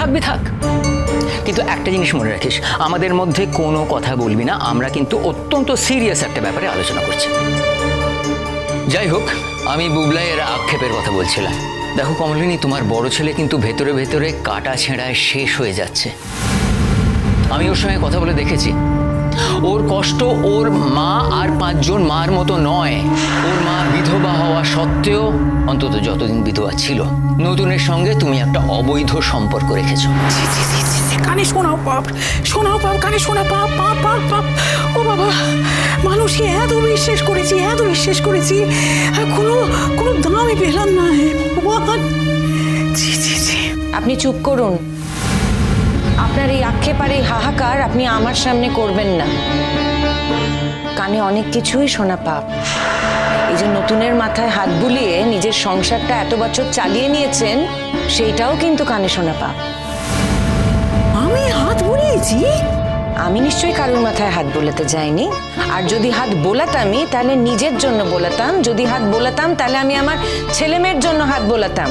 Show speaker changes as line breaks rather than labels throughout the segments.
থাকবি থাক। কিন্তু একটা জিনিস মনে রাখিস, আমাদের মধ্যে কোনো কথা বলবি না, আমরা কিন্তু অত্যন্ত সিরিয়াস একটা ব্যাপারে আলোচনা করছি। যাই হোক, আমি বুবলাইয়ের আক্ষেপের কথা বলছিলাম। দেখো কমলিনী, তোমার বড় ছেলে কিন্তু ভেতরে ভেতরে কাটা ছেঁড়ায় শেষ হয়ে যাচ্ছে। আমি ওর সঙ্গে কথা বলে দেখেছি। ওর কষ্ট ওর মা আর পাঁচজন মার মতো নয়। ওর মা বিধবা হওয়া সত্ত্বেও অন্তত যতদিন বিধবা ছিল নতুনের সঙ্গে তুমি একটা অবৈধ সম্পর্ক রেখেছ।
কানে শোনাও পাপ শোনাও পাপ কানে শোনা পাপ পাপ পাপ পাপ। ও বাবা মানুষকে এত বিশ্বাস করেছি এত বিশ্বাস করেছি কোনো কোনো দামই পেলাম না
আপনি চুপ করুন। আপনার এই আক্ষেপ আর এই হাহাকার আপনি আমার সামনে করবেন না। কানে অনেক কিছুই শোনা পাপ। এই যে নতুনের মাথায় হাত বুলিয়ে নিজের সংসারটা এত বছর চালিয়ে নিয়েছেন সেইটাও কিন্তু কানে শোনা পাপ।
আমি হাত বুলিয়েছি?
আমি নিশ্চয়ই কারোর মাথায় হাত বোলাতে যাইনি। আর যদি হাত বোলাতামই তাহলে নিজের জন্য বোলাতাম। যদি হাত বোলাতাম তাহলে আমি আমার ছেলে মেয়ের জন্য হাত বোলাতাম।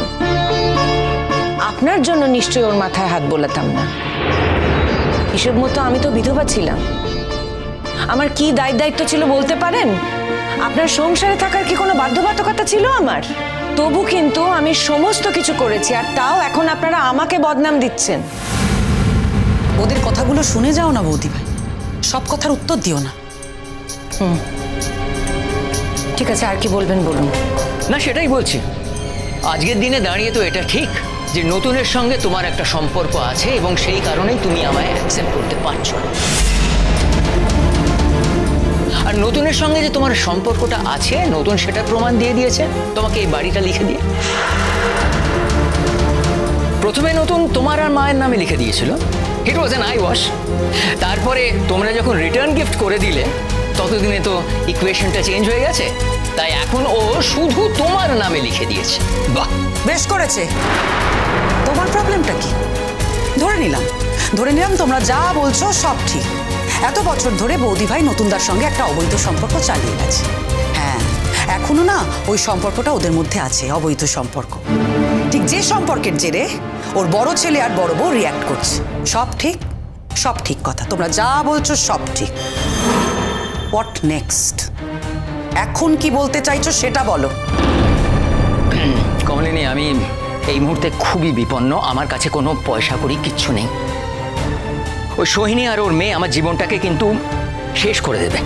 আপনার জন্য নিশ্চয়ই ওর মাথায় হাত বোলাতাম না। হিসেব মতো আমি তো বিধবা ছিলাম। আমার কি দায় দায়িত্ব ছিল বলতে পারেন? আপনার সংসারে থাকার কি কোনো বাধ্যবাধকতা ছিল আমার? তবু কিন্তু আমি সমস্ত কিছু করেছি আর তাও এখন আপনারা আমাকে বদনাম দিচ্ছেন।
ওদের কথাগুলো শুনে যাও না বৌদি ভাই। সব কথার উত্তর দিও না। হুম।
ঠিক আছে আর কি বলবেন বলুন।
না সেটাই বলছি। আজকের দিনে দাঁড়িয়ে তো এটা ঠিক। যে নতুনের সঙ্গে তোমার একটা সম্পর্ক আছে এবং সেই কারণেই তুমি আমায় অ্যাকসেপ্ট করতে পারছ। না। আর নতুনের সঙ্গে যে তোমার সম্পর্কটা আছে, নতুন সেটা প্রমাণ দিয়ে দিয়েছে। তোমাকে এই বাড়িটা লিখে দিয়ে। প্রথমে নতুন তোমার আর মায়ের নামে লিখে দিয়েছিল। It was an eye wash তারপরে তোমরা যখন রিটার্ন গিফট করে দিলে ততদিনে তো ইকুয়েশনটা চেঞ্জ হয়ে গেছে। তাই এখন ও শুধু তোমার নামে লিখে দিয়েছে। বাহ!
বেশ করেছে। তোমার প্রবলেমটা কি? ধরে নিলাম। ধরে নিলাম তোমরা যা বলছো সব ঠিক। এত বছর ধরে বৌদি ভাই নতুনদার সঙ্গে একটা অবৈধ সম্পর্ক চালিয়ে গেছে। হ্যাঁ এখনও না ওই সম্পর্কটা ওদের মধ্যে আছে, অবৈধ সম্পর্ক। ঠিক যে সম্পর্কের জেরে ওর বড় ছেলে আর বড় বউ রিয়াক্ট করছে। সব ঠিক? সব ঠিক কথা। তোমরা যা বলছো সব ঠিক। What next? এখন কি বলতে চাইছো সেটা বলো।
কমলিনী, আমি এই মুহূর্তে খুবই বিপন্ন। আমার কাছে কোনো পয়সা করি কিচ্ছু নেই। ওই সোহিনী আর ওর মেয়ে আমার জীবনটাকে কিন্তু শেষ করে দেবে।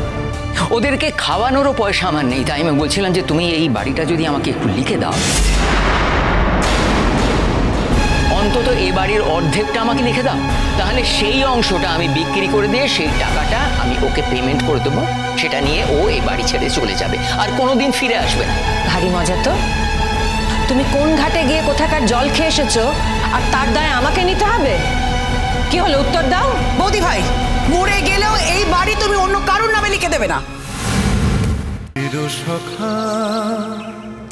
ওদেরকে খাওয়ানোরও পয়সা আমার নেই, তাই আমি বলছিলাম যে তুমি এই বাড়িটা যদি আমাকে একটু লিখে দাও। অন্তত এ বাড়ির অর্ধেকটা আমাকে লিখে দাও। তাহলে সেই অংশটা আমি বিক্রি করে দিয়ে সেই টাকাটা আমি ওকে পেমেন্ট করে দেবো। সেটা নিয়ে ও এই বাড়ি ছেড়ে চলে যাবে। আর কোনোদিন ফিরে আসবে না।
ভারী মজা তো। তুমি কোন ঘাটে গিয়ে কোথাকার জল খেয়ে এসেছ? আর তার দায় আমাকে নিতে হবে? কি হলো উত্তর দাও?
বৌদি ভাই মরে গেলেও এই বাড়ি তুমি অন্য কারোর নামে লিখে দেবে না।